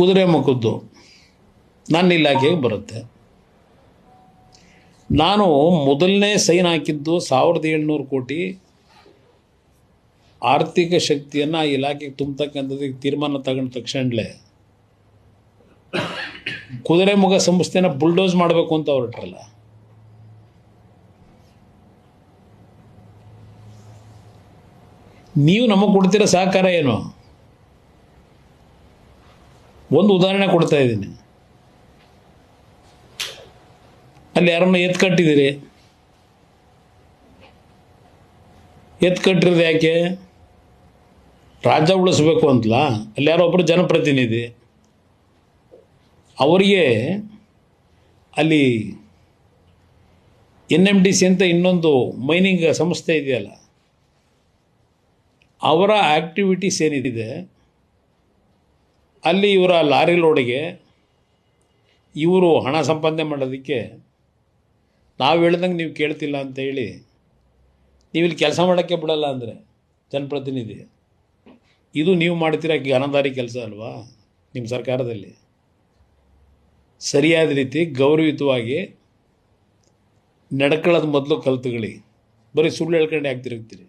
ಕುದುರೆ ಮುಖದ್ದು ನನ್ನ ಇಲಾಖೆಗೆ ಬರುತ್ತೆ. ನಾನು ಮೊದಲನೇ ಸೈನ್ ಹಾಕಿದ್ದು ಸಾವಿರದ ಏಳ್ನೂರು ಕೋಟಿ ಆರ್ಥಿಕ ಶಕ್ತಿಯನ್ನು ಆ ಇಲಾಖೆಗೆ ತುಂಬತಕ್ಕಂಥದ್ದು ತೀರ್ಮಾನ ತಗೊಂಡ ತಕ್ಷಣಲೇ ಕುದುರೆ ಮುಖ ಸಂಸ್ಥೆನ ಬುಲ್ಡೋಸ್ ಮಾಡಬೇಕು ಅಂತ ಹೊರಟ್ರಲ್ಲ ನೀವು ನಮಗೆ ಕೊಡ್ತಿರೋ ಸಹಕಾರ ಏನು? ಒಂದು ಉದಾಹರಣೆ ಕೊಡ್ತಾ ಇದ್ದೀನಿ. ಅಲ್ಲಿ ಯಾರನ್ನ ಎತ್ ಕಟ್ಟಿದ್ದೀರಿ? ಎತ್ ಕಟ್ಟಿರೋದು ಯಾಕೆ? ರಾಜ್ಯ ಉಳಿಸ್ಬೇಕು ಅಂತಲ್ಲ? ಅಲ್ಲಿ ಯಾರೋ ಒಬ್ಬರು ಜನಪ್ರತಿನಿಧಿ. ಅವರಿಗೆ ಅಲ್ಲಿ ಎನ್ ಎಂ ಡಿ ಸಿ ಅಂತ ಇನ್ನೊಂದು ಮೈನಿಂಗ್ ಸಂಸ್ಥೆ ಇದೆಯಲ್ಲ, ಅವರ ಆ್ಯಕ್ಟಿವಿಟೀಸ್ ಏನಿದೆ ಅಲ್ಲಿ ಇವರ ಲಾರಿ ಲೋಡಿಗೆ ಇವರು ಹಣ ಸಂಪಾದನೆ ಮಾಡೋದಕ್ಕೆ ನಾವು ಹೇಳ್ದಂಗೆ ನೀವು ಕೇಳ್ತಿಲ್ಲ ಅಂತ ಹೇಳಿ ನೀವು ಕೆಲಸ ಮಾಡೋಕ್ಕೆ ಬಿಡಲ್ಲ ಅಂದರೆ ಜನಪ್ರತಿನಿಧಿ. ಇದು ನೀವು ಮಾಡ್ತಿರೋ ಘನದಾರಿ ಕೆಲಸ ಅಲ್ವಾ ನಿಮ್ಮ ಸರ್ಕಾರದಲ್ಲಿ? ಸರಿಯಾದ ರೀತಿ ಗೌರವಯುತವಾಗಿ ನಡ್ಕೊಳ್ಳೋದು ಮೊದಲು ಕಲ್ತುಗಳಿ ಬರೀ ಸುಳ್ಳು ಹೇಳ್ಕೊಂಡು ಯಾಕೆ ತಿರುಗ್ತೀರಿ